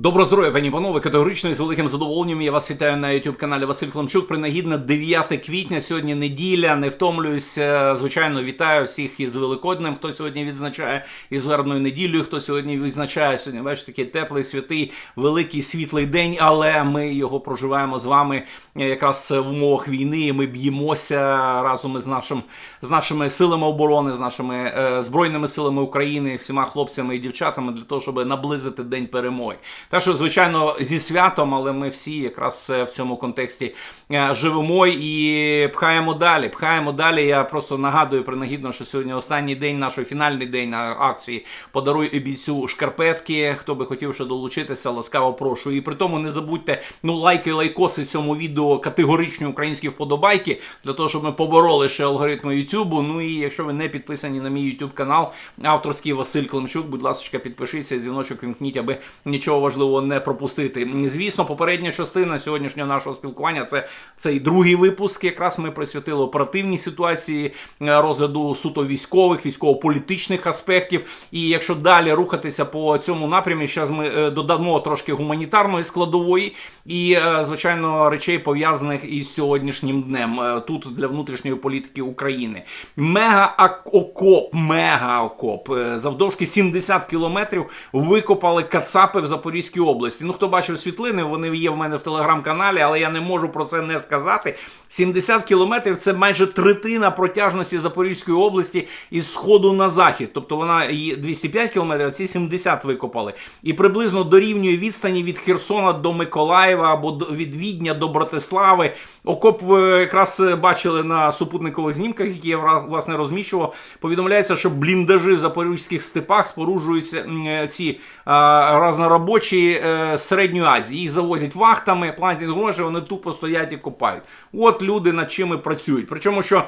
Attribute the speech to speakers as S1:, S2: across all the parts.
S1: Доброго здоров'я, пані панове. Категорично і з великим задоволенням я вас вітаю на youtube каналі Василь Климчук. Принагідно 9 квітня. Сьогодні неділя. Не втомлююся. Звичайно, вітаю всіх із Великоднем. Хто сьогодні відзначає із вербною неділею, хто сьогодні відзначає сьогодні. Бачите, такий теплий, святий, великий світлий день. Але ми його проживаємо з вами якраз в умовах війни. і Ми б'ємося разом із нашим з нашими силами оборони, з нашими е, збройними силами України, всіма хлопцями і дівчатами для того, щоб наблизити день перемоги. Так що, звичайно, зі святом, але ми всі якраз е, в цьому контексті е, живемо і пхаємо далі. Пхаємо далі. Я просто нагадую принагідно, що сьогодні останній день нашої фінальний день на акції Подаруй бійцю шкарпетки. Хто би хотів ще долучитися, ласкаво прошу. І при тому не забудьте ну лайки, лайкоси цьому відео категоричні українські вподобайки для того, щоб ми побороли ще алгоритми Ютубу. Ну і якщо ви не підписані на мій Ютуб канал, авторський Василь Климчук, будь ласка, підпишіться, дзвіночок вімкніть, аби нічого важливого не пропустити. Звісно, попередня частина сьогоднішнього нашого спілкування це цей другий випуск. Якраз ми присвятили оперативній ситуації е, розгляду суто військових, військово-політичних аспектів. І якщо далі рухатися по цьому напрямі, зараз ми е, додамо трошки гуманітарної складової і, е, звичайно, речей пов'язаних із сьогоднішнім днем тут для внутрішньої політики України. Мега-окоп, мега-окоп е, завдовжки 70 кілометрів викопали Кацапи в Запорізькій області. Ну, хто бачив світлини, вони є в мене в телеграм-каналі, але я не можу про це не сказати. 70 кілометрів це майже третина протяжності Запорізької області із сходу на захід. Тобто вона є 205 кілометрів, а ці 70 викопали. І приблизно дорівнює відстані від Херсона до Миколаєва або від Відня до Братислави. Окоп ви якраз бачили на супутникових знімках, які я власне розміщував. Повідомляється, що бліндажі в запорізьких степах споруджуються ці а, разноробочі е, з Середньої Азії. Їх завозять вахтами, платять гроші, вони тупо стоять і копають. От люди над чим працюють. Причому що.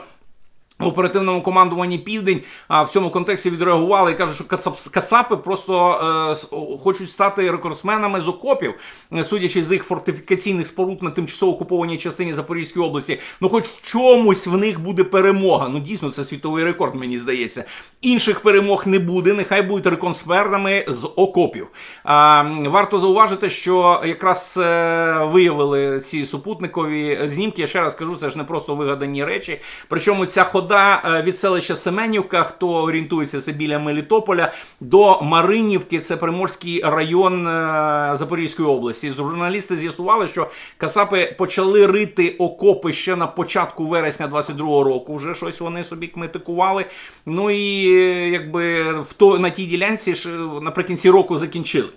S1: В оперативному командуванні Південь а в цьому контексті відреагували і кажуть, що кацап, кацапи просто е, хочуть стати рекордсменами з окопів, е, судячи з їх фортифікаційних споруд на тимчасово окупованій частині Запорізької області. Ну, хоч в чомусь в них буде перемога. Ну дійсно, це світовий рекорд, мені здається. Інших перемог не буде. Нехай будуть рекордсменами з окопів. А, варто зауважити, що якраз е, виявили ці супутникові знімки. Я ще раз кажу, це ж не просто вигадані речі. Причому ця хода е, від селища Семенівка, хто орієнтується це біля Мелітополя, до Маринівки, це Приморський район е, Запорізької області. Журналісти з'ясували, що Кацапи почали рити окопи ще на початку вересня 22-го року. Вже щось вони собі кметикували. Ну і е, якби в то на тій ділянці наприкінці року закінчили.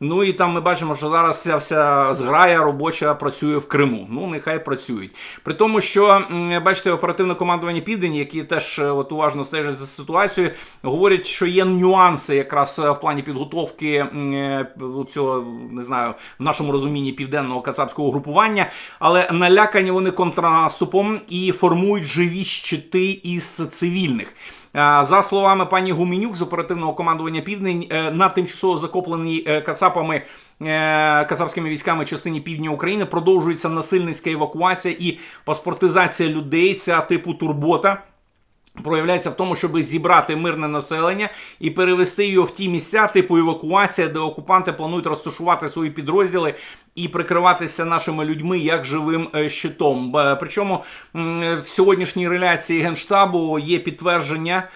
S1: Ну і там ми бачимо, що зараз ця вся зграя робоча працює в Криму. Ну, нехай працюють. При тому, що бачите, оперативне командування Південь, які теж е, от уважно стежать за ситуацією, говорять, що є нюанси якраз е, в плані підготовки е, цього, не знаю, в нашому розумінні південного кацапського групування, але налякані вони контрнаступом і формують живі щити із цивільних. А, За словами пані Гуменюк з оперативного командування Південь е, на тимчасово закопленій е, кацапами. е, Кацапськими військами частині півдня України продовжується насильницька евакуація і паспортизація людей. Ця типу турбота проявляється в тому, щоб зібрати мирне населення і перевести його в ті місця, типу евакуація, де окупанти планують розташувати свої підрозділи і прикриватися нашими людьми як живим е, щитом. Причому в сьогоднішній реляції генштабу є підтвердження,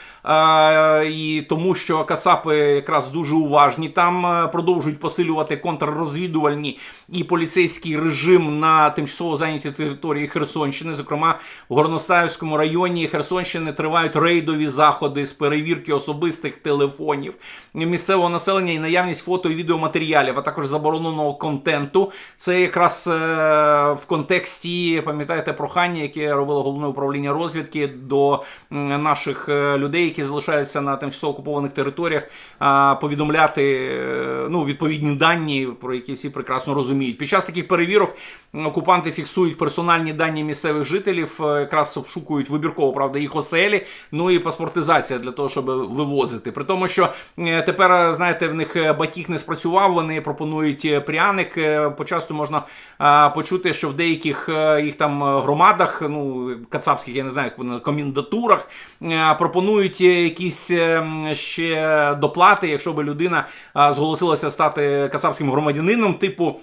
S1: і тому що Кацапи якраз дуже уважні. Там е, продовжують посилювати контррозвідувальні і поліцейський режим на тимчасово зайнятій території Херсонщини. Зокрема, в Горностаївському районі Херсонщини тривають рейдові заходи з перевірки особистих телефонів місцевого населення і наявність фото і відеоматеріалів, а також забороненого контенту. Це якраз е, в контексті, пам'ятаєте, прохання, яке робило головне управління розвідки до наших е, людей, які залишаються на тимчасово окупованих територіях, повідомляти е, ну, відповідні дані, про які всі прекрасно розуміють. Під час таких перевірок окупанти фіксують персональні дані місцевих жителів, якраз обшукують вибірково, правда, їх оселі, ну і паспортизація для того, щоб вивозити. При тому, що тепер, знаєте, в них батіг не спрацював, вони пропонують пряник, е, почасту можна а, почути, що в деяких е, їх там е, громадах, ну кацапських, я не знаю, як вони комендатурах, е, пропонують е, якісь е, м, ще доплати, якщо би людина а, зголосилася стати кацапським громадянином, типу.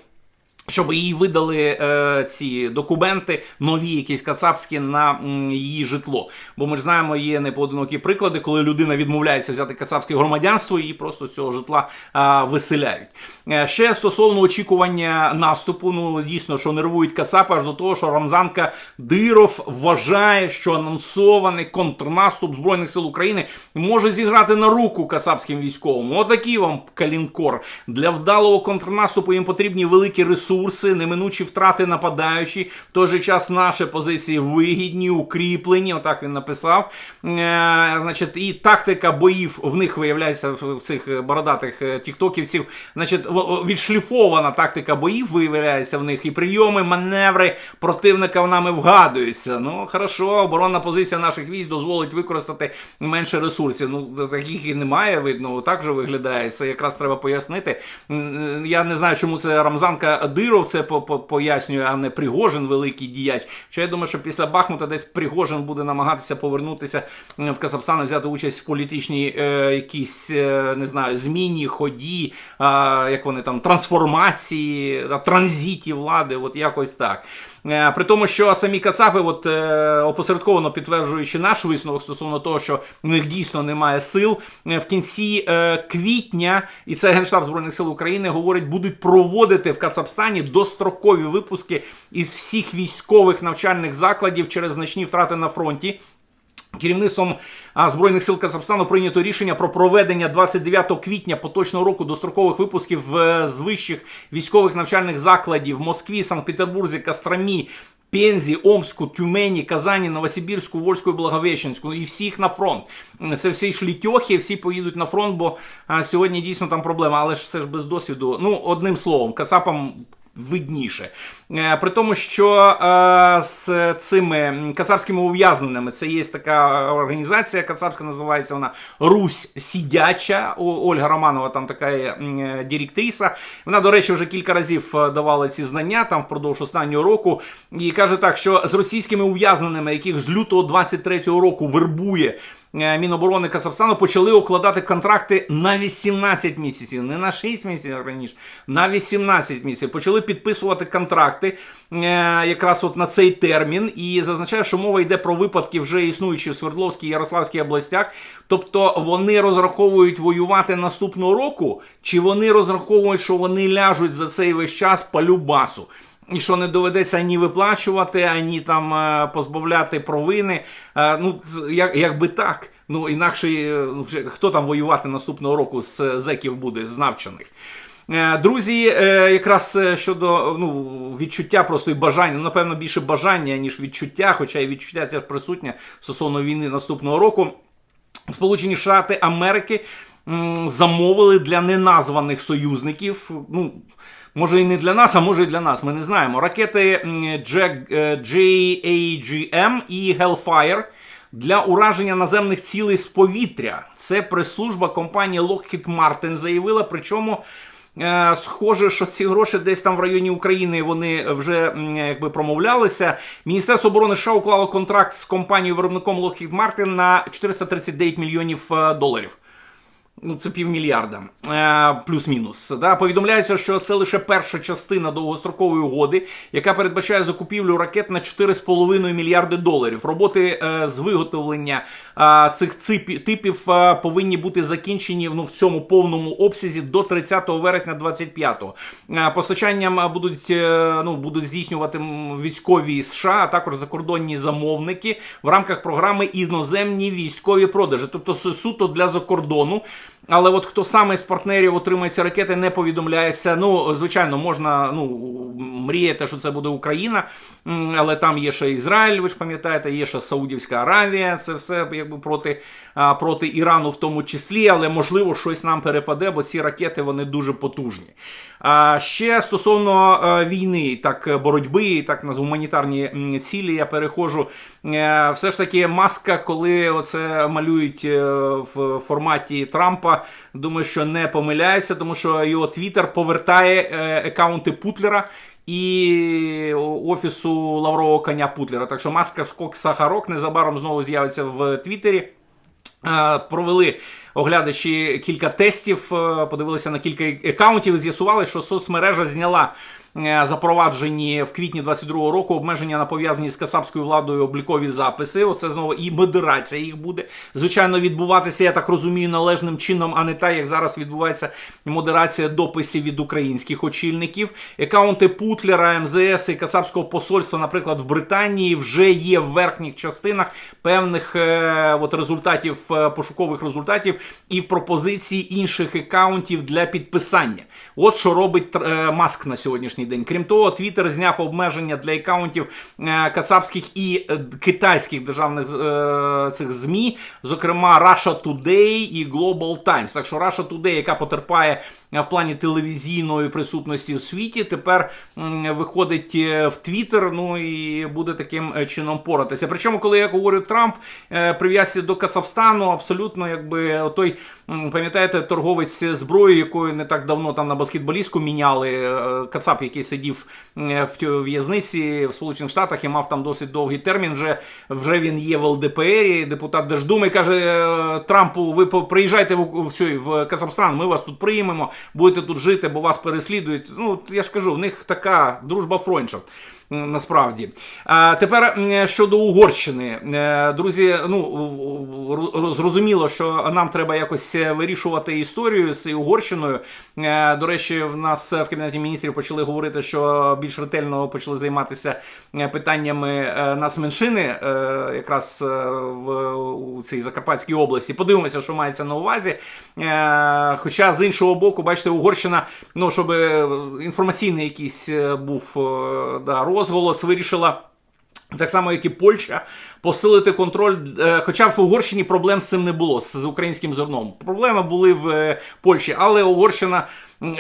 S1: Щоб їй видали е, ці документи, нові якісь кацапські на м, її житло. Бо ми ж знаємо, є непоодинокі приклади, коли людина відмовляється взяти кацапське громадянство, і просто з цього житла а, виселяють. Е, ще стосовно очікування наступу, ну дійсно, що нервують кацапи аж до того, що Рамзанка Диров вважає, що анонсований контрнаступ Збройних сил України може зіграти на руку кацапським військовим. Отакий вам калінкор. Для вдалого контрнаступу їм потрібні великі ресурси, неминучі втрати нападаючі. В той же час наші позиції вигідні, укріплені. Отак він написав. Е, значить, і тактика боїв в них виявляється в цих бородатих е, тіктоківців. Значить, відшліфована тактика боїв виявляється в них і прийоми, маневри противника в нами вгадуються. Ну хорошо, оборонна позиція наших військ дозволить використати менше ресурсів. Ну таких і немає. Видно, так же виглядає. Це якраз треба пояснити. Я не знаю, чому це Рамзанка Диров це по- по- пояснює, а не Пригожин, великий діяч. Що я думаю, що після Бахмута десь Пригожин буде намагатися повернутися в Казахстан і взяти участь в політичній е, якійсь, е, не знаю, зміні, ході, а, як вони там, трансформації, транзиті влади, от якось так. Е, При тому, що самі Кацапи, от е, опосередковано підтверджуючи наш висновок стосовно того, що в них дійсно немає сил, е, в кінці квітня, і це Генштаб Збройних сил України говорить, будуть проводити в Кацапстані дострокові випуски із всіх військових навчальних закладів через значні втрати на фронті. Керівництвом Збройних сил Казахстану прийнято рішення про проведення 29 квітня поточного року дострокових випусків е, з вищих військових навчальних закладів в Москві, Санкт-Петербурзі, Костромі, Пензі, Омську, Тюмені, Казані, Новосибірську, Вольську Благовещенську і всіх на фронт. Це всі шлітьохи, всі поїдуть на фронт, бо сьогодні дійсно там проблема. Але ж це ж без досвіду. Ну, одним словом, Кацапам видніше. Е, При тому, що е, з цими кацапськими ув'язненими це є така організація, кацапська називається вона Русь Сідяча. О- Ольга Романова там така е, директриса. Вона, до речі, вже кілька разів давала ці знання там впродовж останнього року. І каже так, що з російськими ув'язненими, яких з лютого 23-го року вербує. Е, Міноборони Казахстану почали укладати контракти на 18 місяців, не на 6 місяців раніше, на 18 місяців. Почали підписувати контракти е, якраз от на цей термін. І зазначає, що мова йде про випадки вже існуючі в Свердловській і Ярославській областях. Тобто вони розраховують воювати наступного року, чи вони розраховують, що вони ляжуть за цей весь час по любасу. І що не доведеться ані виплачувати, ані там е, позбавляти провини. Е, Ну, з- як, якби так. Ну, інакше е, ну, хто там воювати наступного року з зеків буде, з навчених. Друзі, якраз щодо ну, відчуття просто і бажання, ну, напевно, більше бажання, ніж відчуття, хоча і відчуття теж присутнє стосовно війни наступного року. Сполучені Штати Америки замовили для неназваних союзників. Ну, може і не для нас, а може і для нас. Ми не знаємо. Ракети м, е, JAGM і Hellfire для ураження наземних цілей з повітря. Це прес-служба компанії Lockheed Martin заявила. Причому. Е, Схоже, що ці гроші десь там в районі України вони вже якби промовлялися. Міністерство оборони США уклало контракт з компанією виробником Lockheed Martin на 439 мільйонів е, доларів. Ну, це півмільярда, е, плюс-мінус. Да? Повідомляється, що це лише перша частина довгострокової угоди, яка передбачає закупівлю ракет на 4,5 мільярди доларів. Роботи е, з виготовлення е, цих ципі- типів е, повинні бути закінчені ну, в цьому повному обсязі до 30 вересня 25-го. Е, постачанням будуть, е, ну, будуть здійснювати військові США, а також закордонні замовники в рамках програми іноземні військові продажі, тобто суто для закордону. Але от хто саме з партнерів отримає ці ракети, не повідомляється. Ну, звичайно, можна ну, мріяти, що це буде Україна, але там є ще Ізраїль, ви ж пам'ятаєте, є ще Саудівська Аравія, це все якби проти, проти Ірану в тому числі, але можливо щось нам перепаде, бо ці ракети вони дуже потужні. А ще стосовно війни, так боротьби, так на гуманітарні цілі, я переходжу. Е, все ж таки маска, коли оце малюють е, в форматі Трампа, думаю, що не помиляється, тому що його Твіттер повертає е, аккаунти Путлера. І офісу лаврового коня Путлера. Так що маска скок сахарок незабаром знову з'явиться в Твіттері. Е, Провели оглядачі кілька тестів, подивилися на кілька аккаунтів і з'ясували, що соцмережа зняла запроваджені в квітні 22-го року обмеження на пов'язані з касапською владою облікові записи. Оце знову і модерація їх буде. Звичайно, відбуватися, я так розумію, належним чином, а не так, як зараз відбувається модерація дописів від українських очільників. Аккаунти Путлера, МЗС і Кацапського посольства, наприклад, в Британії вже є в верхніх частинах певних е, от результатів, е, пошукових результатів і в пропозиції інших аккаунтів для підписання. От що робить е, Маск на сьогоднішній день. Крім того, Твіттер зняв обмеження для аккаунтів е, кацапських і е, китайських державних е, цих ЗМІ, зокрема Russia Today і Global Times. Так що Russia Today, яка потерпає в плані телевізійної присутності у світі, тепер виходить е, в Твіттер, ну і буде таким е, чином поратися. Причому, коли я говорю Трамп, е, прив'язці до Казахстану, абсолютно якби той, пам'ятаєте, торговець зброєю, якою не так давно там на баскетболістку міняли Кацап, який сидів в в'язниці в Сполучених Штатах і мав там досить довгий термін. Вже, вже він є в ЛДПРі, депутат Держдуми каже Трампу: ви приїжджайте в, в, в Казахстан, ми вас тут приймемо, будете тут жити, бо вас переслідують. Ну, я ж кажу, в них така дружба фронтшафт. Насправді, а тепер щодо Угорщини, Е, друзі. Ну зрозуміло, що нам треба якось е, вирішувати історію з Угорщиною. Е, До речі, в нас в кабінеті міністрів почали говорити, що більш ретельно почали займатися питаннями нацменшини, е, якраз в цій Закарпатській області. Подивимося, що мається на увазі. Хоча з іншого боку, бачите, Угорщина, ну щоб інформаційний якийсь був да, розголос, вирішила. Так само, як і Польща, посилити контроль. е, Хоча в Угорщині проблем з цим не було з українським зерном. Проблеми були в е, Польщі, але Угорщина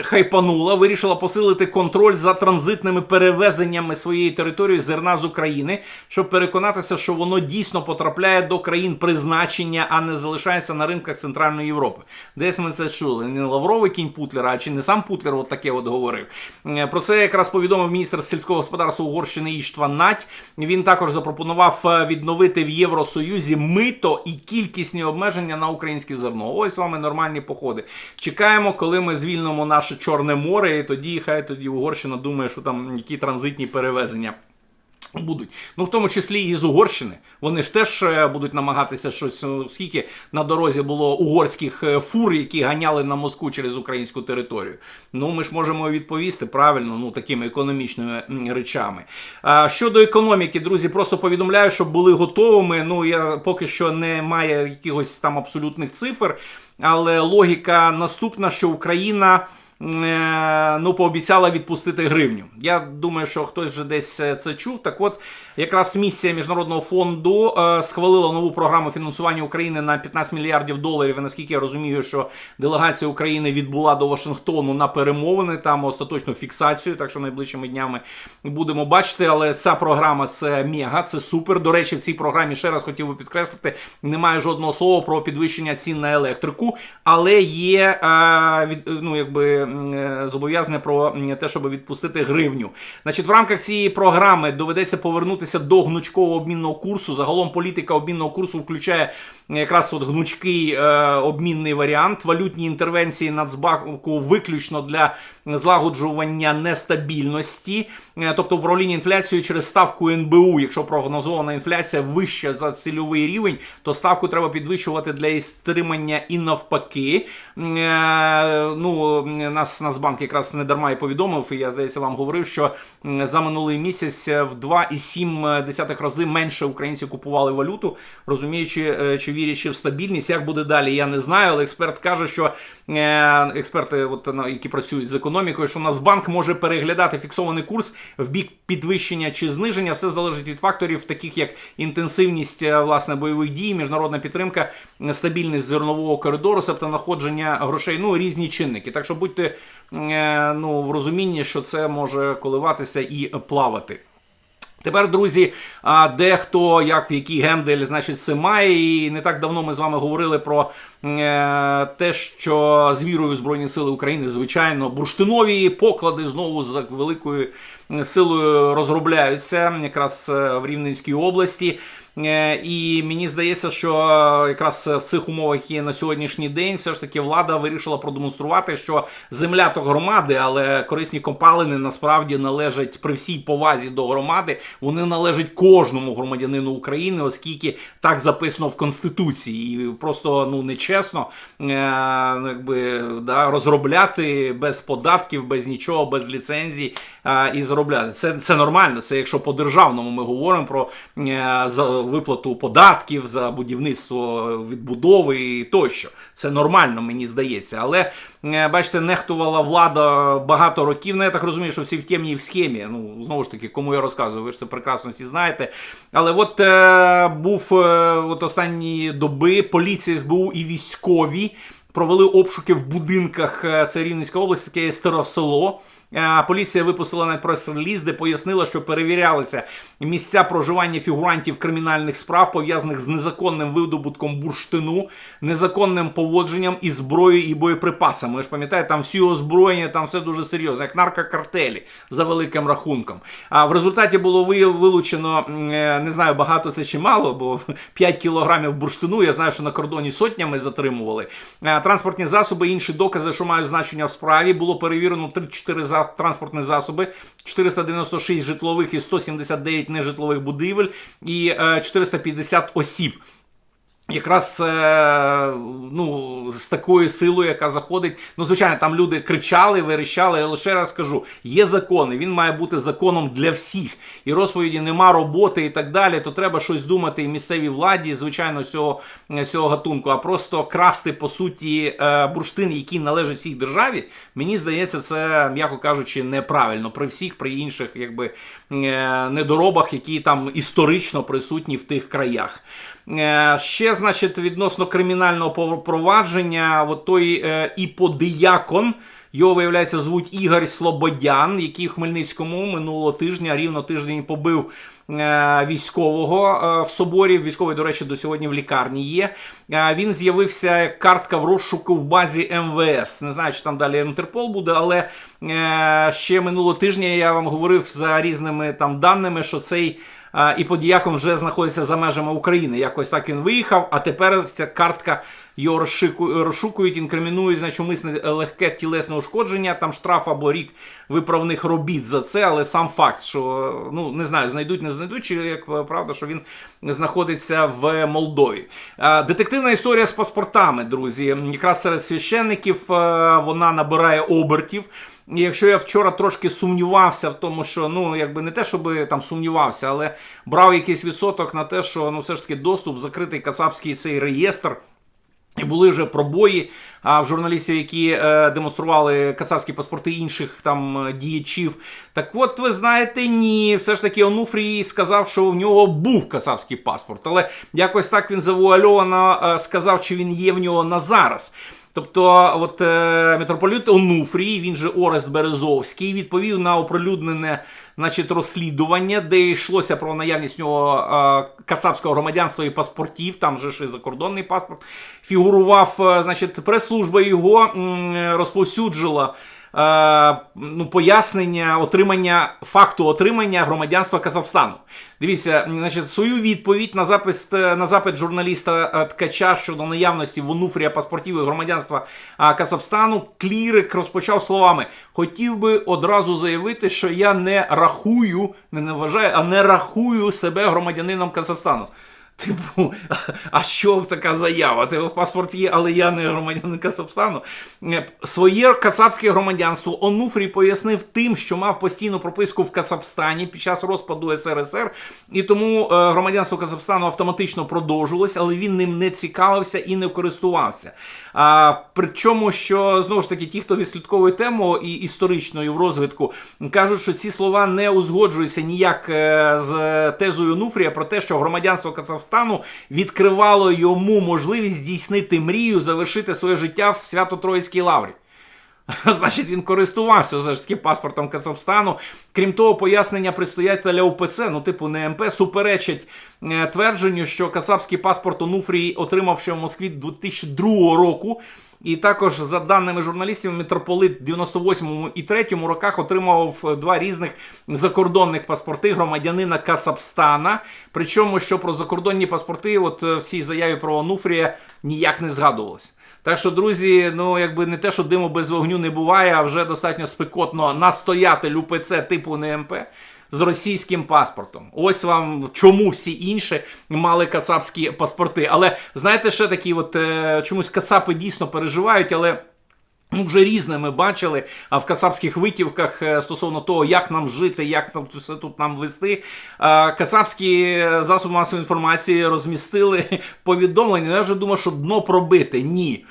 S1: хайпанула, вирішила посилити контроль за транзитними перевезеннями своєї території зерна з України, щоб переконатися, що воно дійсно потрапляє до країн призначення, а не залишається на ринках Центральної Європи. Десь ми це чули. Не Лавровий кінь Путлера, а чи не сам Путлер от таке от говорив. Е, Про це якраз повідомив міністр сільського господарства Угорщини Іштван Нать. Він також запропонував е, відновити в Євросоюзі мито і кількісні обмеження на українське зерно. Ось вами нормальні походи. Чекаємо, коли ми звільнимо наше Чорне море, і тоді хай тоді Угорщина думає, що там які транзитні перевезення. Будуть, ну в тому числі і з Угорщини. Вони ж теж е, будуть намагатися щось, ну, скільки на дорозі було угорських е, фур, які ганяли на Москву через українську територію. Ну ми ж можемо відповісти правильно, ну такими економічними речами. А щодо економіки, друзі, просто повідомляю, щоб були готовими. Ну я поки що не маю якихось там абсолютних цифр, але логіка наступна, що Україна. Е, Ну, пообіцяла відпустити гривню. Я думаю, що хтось вже десь е, це чув. Так от, якраз місія Міжнародного фонду е, схвалила нову програму фінансування України на 15 мільярдів доларів. І наскільки я розумію, що делегація України відбула до Вашингтону на перемовини, там остаточну фіксацію. Так що найближчими днями будемо бачити. Але ця програма це мега, це супер. До речі, в цій програмі ще раз хотів би підкреслити, немає жодного слова про підвищення цін на електрику, але є е, ну, якби, е, зобов'язання про те, щоб відпустити гривню. Значить, в рамках цієї програми доведеться повернутися до гнучкового обмінного курсу. Загалом політика обмінного курсу включає якраз от гнучкий е, обмінний варіант. Валютні інтервенції Нацбанку виключно для злагоджування нестабільності, Е, тобто управління інфляцією через ставку НБУ. Якщо прогнозована інфляція вища за цільовий рівень, то ставку треба підвищувати для її стримання і навпаки. Е, Ну, нас Нацбанк якраз не дарма і повідомив, і я здається вам говорив, що за минулий місяць в 2,7 рази менше українців купували валюту, розуміючи е, чи вірячи в стабільність. Як буде далі, я не знаю, але експерт каже, що е, експерти, от, ну, які працюють з економікою, що Нацбанк може переглядати фіксований курс в бік підвищення чи зниження. Все залежить від факторів, таких як інтенсивність е, власне бойових дій, міжнародна підтримка, стабільність зернового коридору, тобто знаходження грошей, ну різні чинники. Так що будьте е, ну, в розумінні, що це може коливатися і плавати. Тепер, друзі, дехто як в який гендель, значить, це має. І не так давно ми з вами говорили про е, те, що з вірою Збройні Сили України, звичайно, бурштинові поклади знову з великою силою розробляються якраз е, в Рівненській області. Е, І мені здається, що якраз в цих умовах, які на сьогоднішній день, все ж таки влада вирішила продемонструвати, що земля то громади, але корисні компалини насправді належать при всій повазі до громади. Вони належать кожному громадянину України, оскільки так записано в конституції, і просто ну нечесно е, ну, якби да, розробляти без податків, без нічого, без ліцензій е, і заробляти. Це, це нормально. Це якщо по державному ми говоримо про виплату податків за будівництво відбудови і тощо. Це нормально, мені здається. Але е, бачите, нехтувала влада багато років. Ну, я так розумію, що всі в темній в схемі. Ну, знову ж таки, кому я розказую, ви ж це прекрасно всі знаєте. Але от е, був е, от останні доби поліція СБУ і військові провели обшуки в будинках. е, Це область, таке є село. Поліція випустила навіть прес-реліз, де пояснила, що перевірялися місця проживання фігурантів кримінальних справ, пов'язаних з незаконним видобутком бурштину, незаконним поводженням із зброєю і боєприпасами. Ви ж пам'ятаєте, там всі озброєння, там все дуже серйозно, як наркокартелі за великим рахунком. А в результаті було вилучено, е, не знаю, багато це чи мало, бо 5 кілограмів бурштину. Я знаю, що на кордоні сотнями затримували. Е, Транспортні засоби, інші докази, що мають значення в справі, було перевірено 34 за транспортні засоби, 496 житлових і 179 нежитлових будівель і е, 450 осіб. Якраз е, ну, з такою силою, яка заходить. Ну, звичайно, там люди кричали, верещали. Я лише раз кажу: є закони, він має бути законом для всіх. І розповіді нема роботи і так далі. То треба щось думати і місцевій владі, звичайно, цього, цього гатунку. А просто красти по суті е, бурштин, який належить цій державі. Мені здається, це м'яко кажучи, неправильно при всіх, при інших, якби е, недоробах, які там історично присутні в тих краях. Е, Ще, значить, відносно кримінального провадження, от той е, іподіякон, його, виявляється, звуть Ігор Слободян, який в Хмельницькому минулого тижня, рівно тиждень побив е, військового е, в соборі. Військовий, до речі, до сьогодні в лікарні є. Е, Він з'явився як картка в розшуку в базі МВС. Не знаю, чи там далі Інтерпол буде, але е, ще минулого тижня я вам говорив за різними там даними, що цей. І подіяком вже знаходиться за межами України. Якось так він виїхав, а тепер ця картка його розшукують, інкримінують, значить, умисне легке тілесне ушкодження, там штраф або рік виправних робіт за це, але сам факт, що ну не знаю, знайдуть, не знайдуть, чи як правда, що він знаходиться в Молдові. Детективна історія з паспортами, друзі. Якраз серед священників е, вона набирає обертів. І якщо я вчора трошки сумнівався в тому, що ну якби не те, щоб там сумнівався, але брав якийсь відсоток на те, що ну все ж таки доступ, закритий кацапський цей реєстр. І були вже пробої а, в журналістів, які е, демонстрували кацапські паспорти інших там е, діячів. Так от, ви знаєте, ні, все ж таки Онуфрій сказав, що в нього був кацапський паспорт, але якось так він завуальовано е, сказав, чи він є в нього на зараз. Тобто, от е, митрополит Онуфрій, він же Орест Березовський, відповів на оприлюднене значить, розслідування, де йшлося про наявність нього е, кацапського громадянства і паспортів, там же ж і закордонний паспорт. Фігурував, е, значить, прес-служба його е, розповсюджила. Е, Ну, пояснення отримання факту отримання громадянства Казахстану. Дивіться, значить, свою відповідь на запис е, на запит журналіста е, Ткача щодо наявності в Онуфрія паспортів і громадянства Казахстану. Клірик розпочав словами: хотів би одразу заявити, що я не рахую, не, не вважаю, а не рахую себе громадянином Казахстану. Типу, а що така заява? Тебе паспорт є, але я не громадянин Казахстану. Е, Своє кацапське громадянство Онуфрій пояснив тим, що мав постійну прописку в Казахстані під час розпаду СРСР, і тому е, громадянство Казахстану автоматично продовжилось, але він ним не цікавився і не користувався. А, причому, що знову ж таки, ті, хто відслідковує тему і історичною в розвитку, кажуть, що ці слова не узгоджуються ніяк е, з тезою Онуфрія про те, що громадянство Казахстану відкривало йому можливість здійснити мрію завершити своє життя в Свято-Троїцькій лаврі. Значить, він користувався все ж таки паспортом Казахстану. Крім того, пояснення предстоятеля УПЦ, ну типу не МП, суперечать е, твердженню, що кацапський паспорт Онуфрій отримав ще в Москві 2002 року. І також, за даними журналістів, митрополит в 98-му і 3-му роках отримав е, два різних закордонних паспорти громадянина Кацапстана. Причому, що про закордонні паспорти, от е, в цій заяві про Онуфрія ніяк не згадувалось. Так що, друзі, ну якби не те, що диму без вогню не буває, а вже достатньо спекотно настоятель УПЦ типу НМП з російським паспортом. Ось вам чому всі інші мали кацапські паспорти. Але знаєте, ще такі, от е, чомусь кацапи дійсно переживають, але. Ну, вже різне ми бачили а в кацапських витівках е, стосовно того, як нам жити, як нам все тут нам вести. Кацапські засоби масової інформації розмістили повідомлення. Я вже думав, що дно пробити. Ні.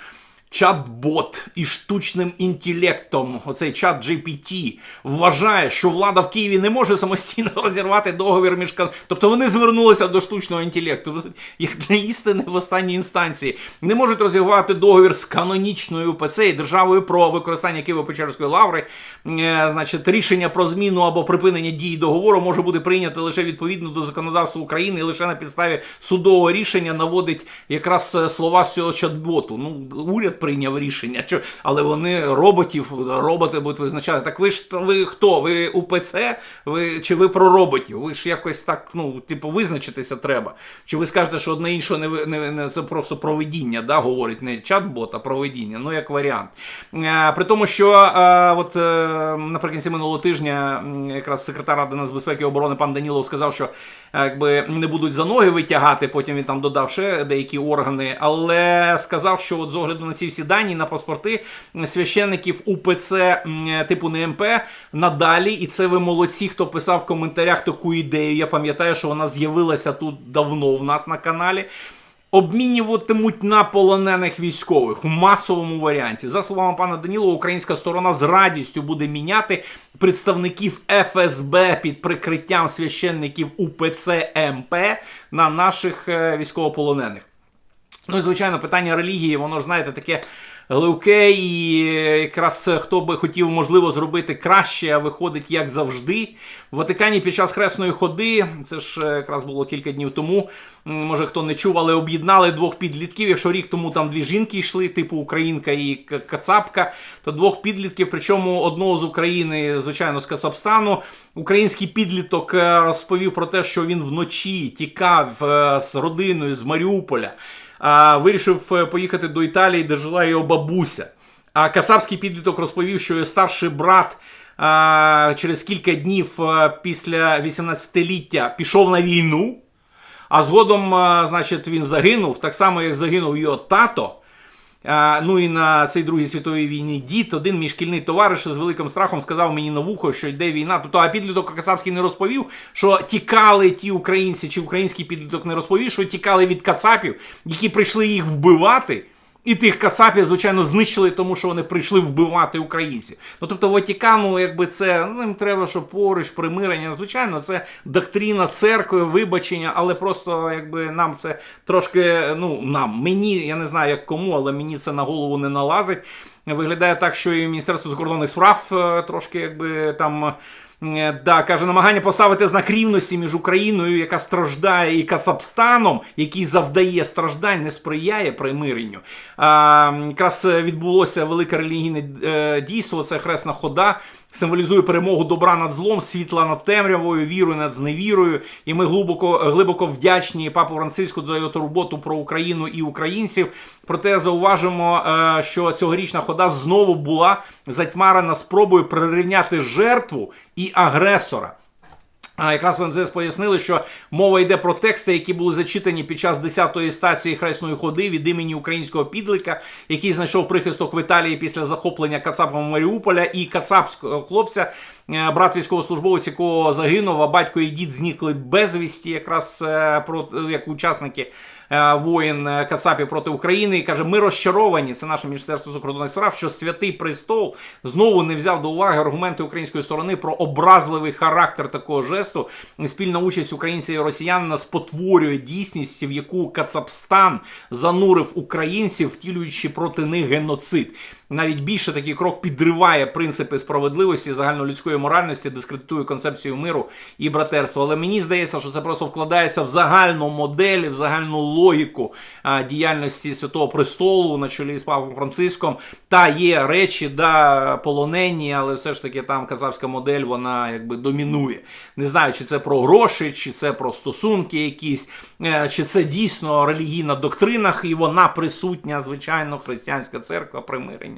S1: Чат-бот із штучним інтелектом, оцей чат GPT, вважає, що влада в Києві не може самостійно розірвати договір між Тобто вони звернулися до штучного інтелекту, як для істини в останній інстанції. Не можуть розірвати договір з канонічною УПЦ і державою про використання Києво-Печерської лаври. Е, Значить, рішення про зміну або припинення дії договору може бути прийнято лише відповідно до законодавства України і лише на підставі судового рішення наводить якраз е, слова цього чат-боту. Ну, уряд прийняв рішення, що, але вони роботів, роботи будуть визначати. Так ви ж ви хто? Ви УПЦ? Ви чи ви про роботів? Ви ж якось так, ну, типу, визначитися треба. Чи ви скажете, що одне інше не, не, не це просто проведіння, да, говорить не чат-бот, а проведіння, ну як варіант. Е, при тому, що е, от е, наприкінці минулого тижня якраз секретар Ради нацбезпеки і оборони пан Данілов сказав, що якби не будуть за ноги витягати, потім він там додав ще деякі органи, але сказав, що от з огляду на ці всі дані на паспорти священників УПЦ типу НМП надалі, і це ви молодці, хто писав в коментарях таку ідею. Я пам'ятаю, що вона з'явилася тут давно в нас на каналі. Обмінюватимуть на полонених військових у масовому варіанті. За словами пана Данілова, українська сторона з радістю буде міняти представників ФСБ під прикриттям священників УПЦ МП на наших е, військовополонених. Ну і звичайно, питання релігії, воно ж знаєте, таке глибке, і якраз е, хто би хотів, можливо, зробити краще, а виходить як завжди. В Ватикані під час хресної ходи, це ж е, якраз було кілька днів тому. Може хто не чув, але об'єднали двох підлітків. Якщо рік тому там дві жінки йшли, типу Українка і Кацапка, то двох підлітків, причому одного з України, звичайно, з Кацапстану. Український підліток е, розповів про те, що він вночі тікав з родиною з Маріуполя а, вирішив е, поїхати до Італії, де жила його бабуся. А кацапський підліток розповів, що його старший брат а, через кілька днів е, після 18-ліття пішов на війну, а згодом, а, значить, він загинув, так само, як загинув його тато. Ну і на цій Другій світовій війні дід, один мій шкільний товариш з великим страхом сказав мені на вухо, що йде війна. Тобто, а підліток Кацапський не розповів, що тікали ті українці, чи український підліток не розповів, що тікали від Кацапів, які прийшли їх вбивати. І тих кацапів, звичайно, знищили, тому що вони прийшли вбивати українців. Ну тобто Ватикану, якби це ну, їм треба, щоб поруч примирення. Звичайно, це доктрина церкви, вибачення, але просто якби нам це трошки, ну нам, мені, я не знаю як кому, але мені це на голову не налазить. Виглядає так, що і Міністерство закордонних справ е, трошки якби там. Е, Да, каже, намагання поставити знак рівності між Україною, яка страждає, і Кацапстаном, який завдає страждань, не сприяє примиренню. А, якраз відбулося велике релігійне е, дійство, це хресна хода. Символізує перемогу добра над злом, світла над темрявою, віру над зневірою. І ми глибоко, глибоко вдячні папу Франциску за його турботу про Україну і українців. Проте зауважимо, е, що цьогорічна хода знову була затьмарена спробою прирівняти жертву і агресора. А якраз в МЗС пояснили, що мова йде про тексти, які були зачитані під час 10-ї стації хресної ходи від імені українського підлика, який знайшов прихисток в Італії після захоплення Кацапом Маріуполя, і кацапського хлопця, е, брат військовослужбовець, якого загинув, а батько і дід зникли безвісті, якраз е, про як учасники е, воїн Кацапі Кацапів проти України і каже: ми розчаровані. Це наше міністерство закордонних справ, що святий престол знову не взяв до уваги аргументи української сторони про образливий характер такого жесту. Спільна участь українців і росіянина спотворює дійсність, в яку Кацапстан занурив українців, втілюючи проти них геноцид. Навіть більше такий крок підриває принципи справедливості, загальнолюдської моральності, дискредитує концепцію миру і братерства. Але мені здається, що це просто вкладається в загальну модель, в загальну логіку а, діяльності Святого Престолу на чолі з Павлом Франциском. Та є речі, да, полонені, але все ж таки там казавська модель вона якби домінує. Не знаю, чи це про гроші, чи це про стосунки якісь, е, чи це дійсно релігійна доктрина, і вона присутня, звичайно, християнська церква примирення.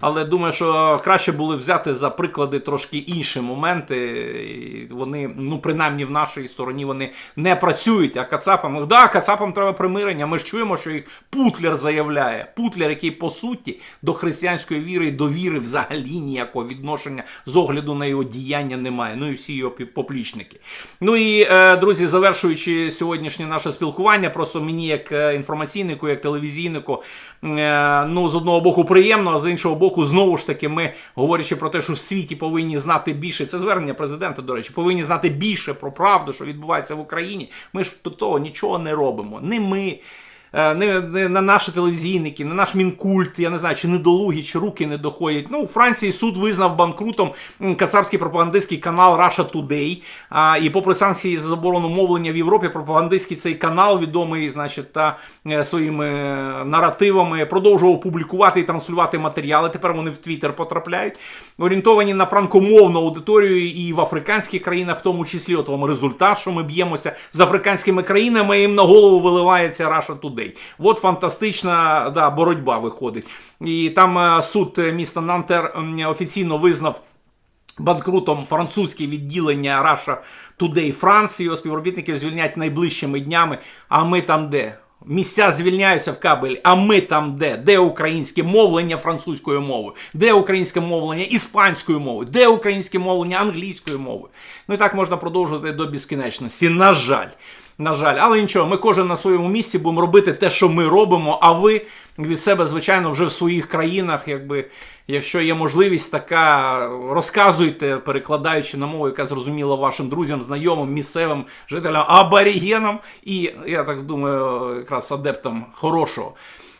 S1: Але думаю, що краще було взяти за приклади трошки інші моменти. Вони, ну принаймні в нашій стороні, вони не працюють. А Кацапам, да, Кацапам треба примирення. Ми ж чуємо, що їх Путлер заявляє. Путлер, який по суті до християнської віри і до віри взагалі ніякого відношення з огляду на його діяння немає. Ну і всі його поплічники. Ну і е, друзі, завершуючи сьогоднішнє наше спілкування, просто мені як е, інформаційнику, як телевізійнику, е, ну з одного боку приємно, а з іншого боку, знову ж таки, ми говорячи про те, що в світі повинні знати більше. Це звернення президента, до речі, повинні знати більше про правду, що відбувається в Україні. Ми ж до того нічого не робимо. Не ми. Е, Не, не на наші телевізійники, на наш мінкульт, я не знаю, чи недолугі, чи руки не доходять. Ну, у Франції суд визнав банкрутом кацапський пропагандистський канал Russia Today. А, і попри санкції за заборону мовлення в Європі, пропагандистський цей канал, відомий, значить, та е, своїми е, наративами, продовжував публікувати і транслювати матеріали. Тепер вони в Твіттер потрапляють. Орієнтовані на франкомовну аудиторію і в африканських країнах, в тому числі, от вам результат, що ми б'ємося з африканськими країнами, і їм на голову виливається Russia Today. От фантастична да, боротьба виходить. І там е, суд е, міста Нантер офіційно визнав банкрутом французьке відділення Russia Today France. Його співробітників звільнять найближчими днями. А ми там де? Місця звільняються в кабелі, а ми там де? Де українське мовлення французькою мовою? Де українське мовлення іспанською мовою? Де українське мовлення англійською мовою? Ну і так можна продовжувати до безкінечності. На жаль. На жаль, але нічого, ми кожен на своєму місці будемо робити те, що ми робимо. А ви від себе, звичайно, вже в своїх країнах, якби, якщо є можливість така, розказуйте, перекладаючи на мову, яка зрозуміла вашим друзям, знайомим, місцевим жителям, аборігенам і, я так думаю, якраз адептам хорошого.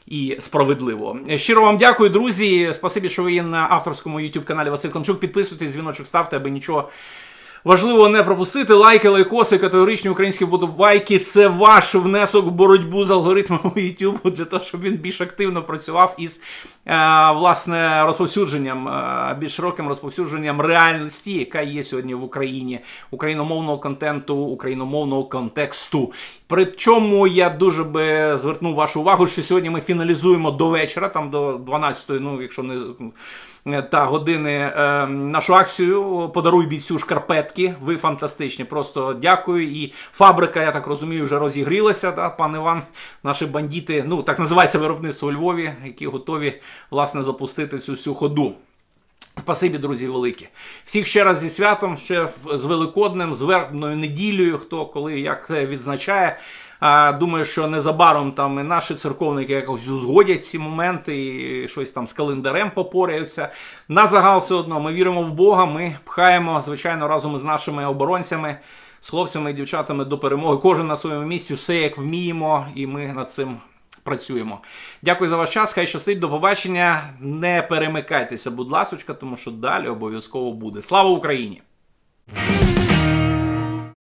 S1: І справедливо. Щиро вам дякую, друзі. Спасибі, що ви є на авторському youtube каналі Василь Климчук. Підписуйтесь, дзвіночок ставте, аби нічого Важливо не пропустити лайки, лайкоси, категоричні українські вподобайки. Це ваш внесок в боротьбу з алгоритмами YouTube для того, щоб він більш активно працював із е, власне розповсюдженням, е, більш широким розповсюдженням реальності, яка є сьогодні в Україні, україномовного контенту, україномовного контексту. Причому я дуже би звернув вашу увагу, що сьогодні ми фіналізуємо до вечора, там до 12-ї, ну якщо не та години е, нашу акцію Подаруй бійцю шкарпетки. Ви фантастичні. Просто дякую. І фабрика, я так розумію, вже розігрілася. Да, пан Іван, наші бандити, ну так називається виробництво у Львові, які готові власне запустити цю всю ходу. Спасибі, друзі, великі. Всіх ще раз зі святом, ще з Великоднем, з вербною неділею, хто коли як відзначає. Думаю, що незабаром там і наші церковники якось узгодять ці моменти і щось там з календарем попоряються. На загал все одно ми віримо в Бога. Ми пхаємо, звичайно, разом з нашими оборонцями, з хлопцями і дівчатами до перемоги. Кожен на своєму місці, все як вміємо, і ми над цим. Працюємо. Дякую за ваш час. Хай щастить, до побачення. Не перемикайтеся, будь ласочка, тому що далі обов'язково буде. Слава Україні!